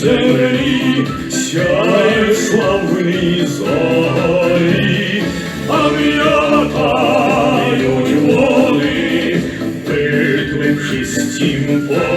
землі сяє славні зорі, пам'ятають вони битви в чистім полі,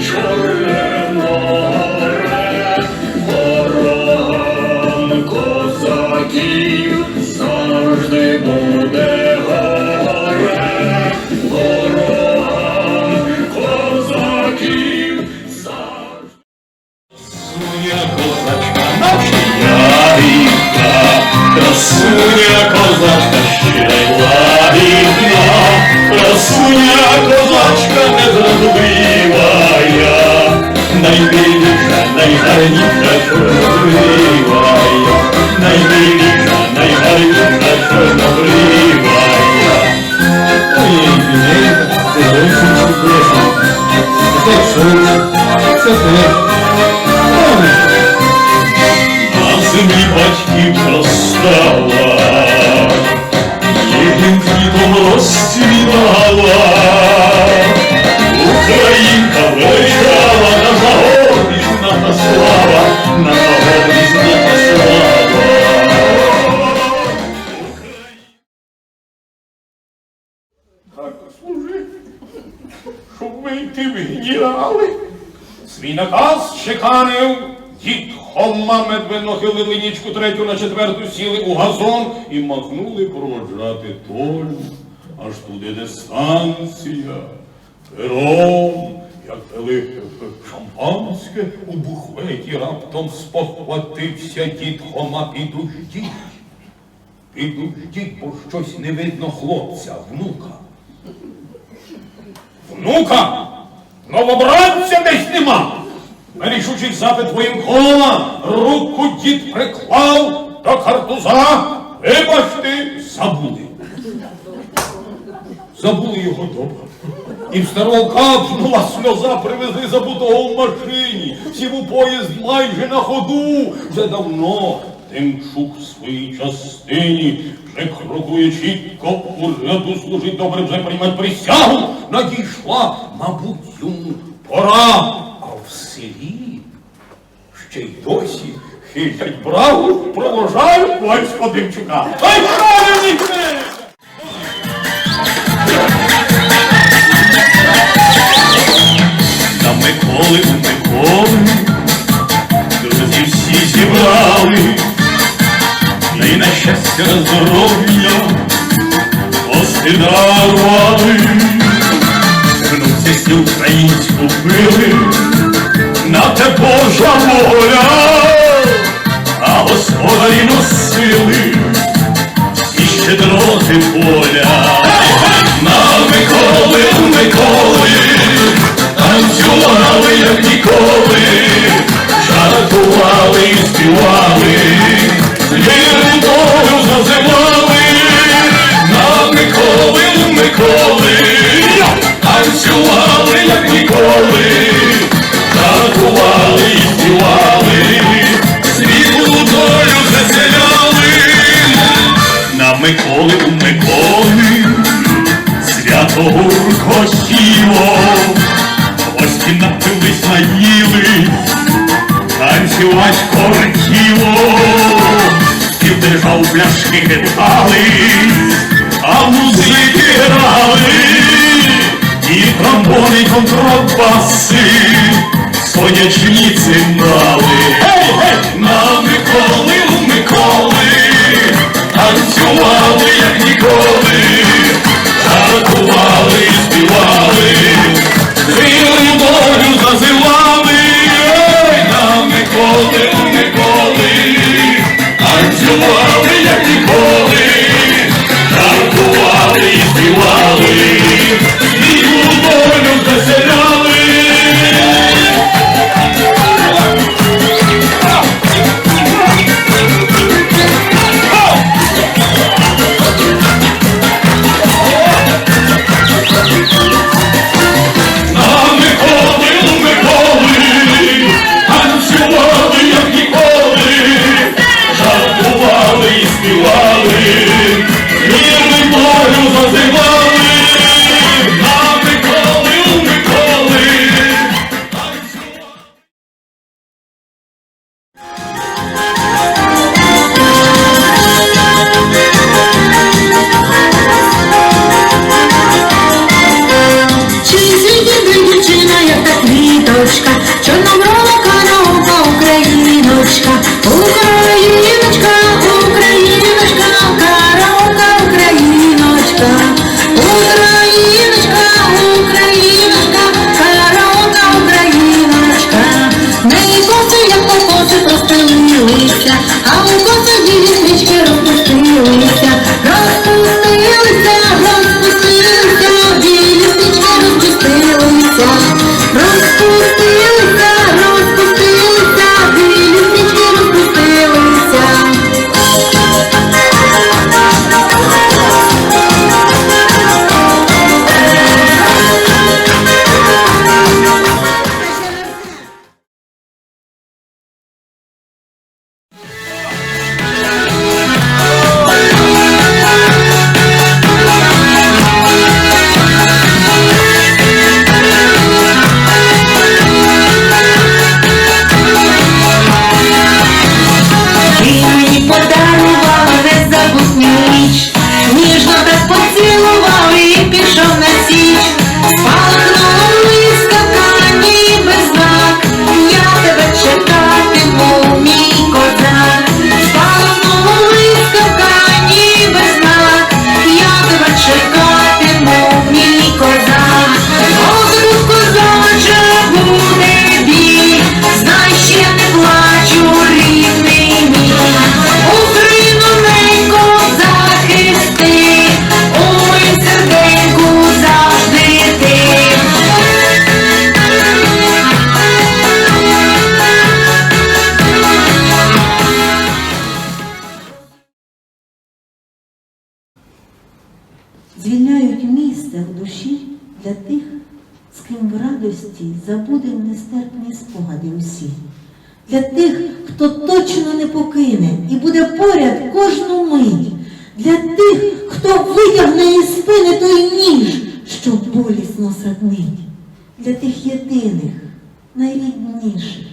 чорне море, ворогам козаків завжди буде горе, ворогам козаків завжди. Красуня козачка, рідна, красуня козачка, й лагідна, красуня козачка незрадливая, Ay ay ay ay Свій наказ чеканив, дід Хомма медвено хилили нічку третю на четверту сіли у газон і махнули проводжати толь. Аж туди де станція, пером, як пили шампанське у бухветі раптом спохватився дід Хома підуждіть. Підуждіть, бо щось не видно хлопця, внука. Внука! Новобранця десь нема. На рішучий запит воєнкома руку дід приклав до картуза. Вибачте, забули. Забули його добре. І в старого капнула сльоза привезли забутого в машині. Сів у поїзд майже на ходу. Вже давно Тимчук в своїй частині, вже крокує чітко, уряду служить добре, вже приймать присягу. Надійшла, мабуть, йому пора. А в селі ще й досі хилять браву, провожають польського Тимчука. Ай, правильний! На Миколи у Миколи, друзі всі зібрали, та й на щастя здоров'я поспідарували, Вернувся українську пили, на те Божа воля, а господарі носили і щедроти поля. На Миколи, Миколи, танцювали, як ніколи, жартували і співали, вірну долю зазивали, наїли, танцювать кортіло, пів держав пляшки хитали, а музики грали, і тромбони, і контрабаси, сонячні цимбали. Місце душі для тих, з ким в радості забудемо нестерпні спогади усі. Для тих, хто точно не покине і буде поряд кожну мить. Для тих, хто витягне із спини той ніж, що болісно саднить. Для тих єдиних, найрідніших,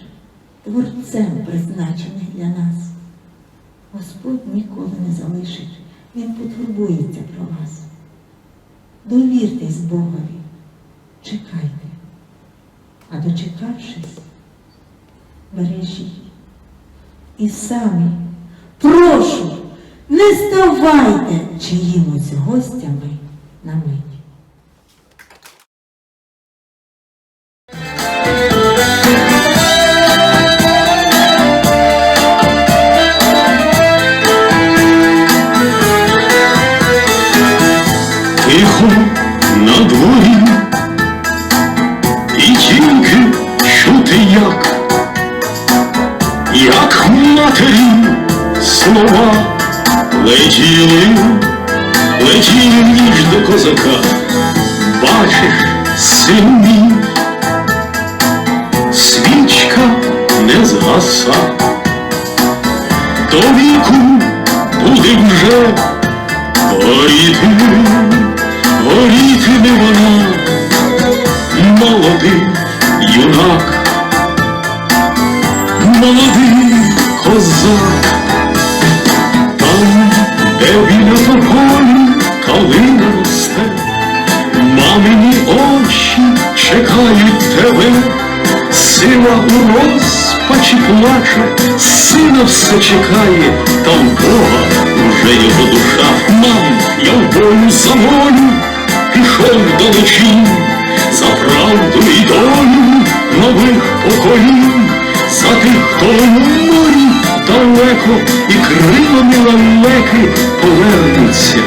творцем призначених для нас. Господь ніколи не залишить, Він потурбується про вас. Довіртесь Богові, чекайте, а дочекавшись, бережіть. І самі, прошу, не ставайте чиїмось гостями на мить. На дворі, і тільки чути як, як матері слова летіли, летіли в ніч до козака, бачиш, син мій, свічка не згаса, до віку буде вже біля тополі калина росте, мамині очі чекають тебе, сила у розпачі плаче, сина все чекає, та в Бога вже його душа. Мам, я в бою за волю пішов до ночі, за правду і долю нових поколінь, за тих, хто в морі далеко і крилами лелеки повернуться